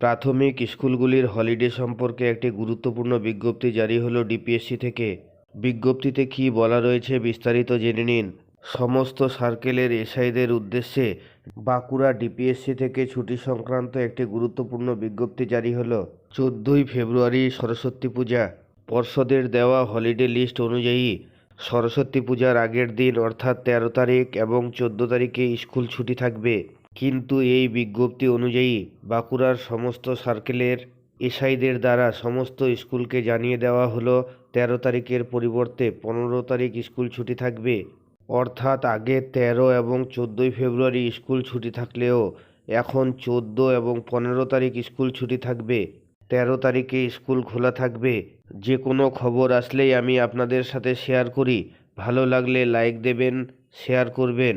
প্রাথমিক স্কুলগুলির হলিডে সম্পর্কে একটি গুরুত্বপূর্ণ বিজ্ঞপ্তি জারি হলো ডিপিএসসি থেকে। বিজ্ঞপ্তিতে কী বলা রয়েছে বিস্তারিত জেনে নিন। সমস্ত সার্কেলের এসআইদের উদ্দেশ্যে বাঁকুড়া ডিপিএসসি থেকে ছুটি সংক্রান্ত একটি গুরুত্বপূর্ণ বিজ্ঞপ্তি জারি হলো। চোদ্দোই ফেব্রুয়ারি সরস্বতী পূজা। পর্ষদের দেওয়া হলিডে লিস্ট অনুযায়ী সরস্বতী পূজার আগের দিন, অর্থাৎ তেরো তারিখ এবং চোদ্দ তারিখে স্কুল ছুটি থাকবে। কিন্তু এই বিজ্ঞপ্তি অনুযায়ী বাঁকুড়ার সমস্ত সার্কেলের এসআইদের দ্বারা সমস্ত স্কুলকে জানিয়ে দেওয়া হলো তেরো তারিখের পরিবর্তে পনেরো তারিখ স্কুল ছুটি থাকবে। অর্থাৎ আগে তেরো এবং চোদ্দোই ফেব্রুয়ারি স্কুল ছুটি থাকলেও এখন চোদ্দ এবং পনেরো তারিখ স্কুল ছুটি থাকবে। তেরো তারিখে স্কুল খোলা থাকবে। যে কোনো খবর আসলেই আমি আপনাদের সাথে শেয়ার করি। ভালো লাগলে লাইক দেবেন, শেয়ার করবেন।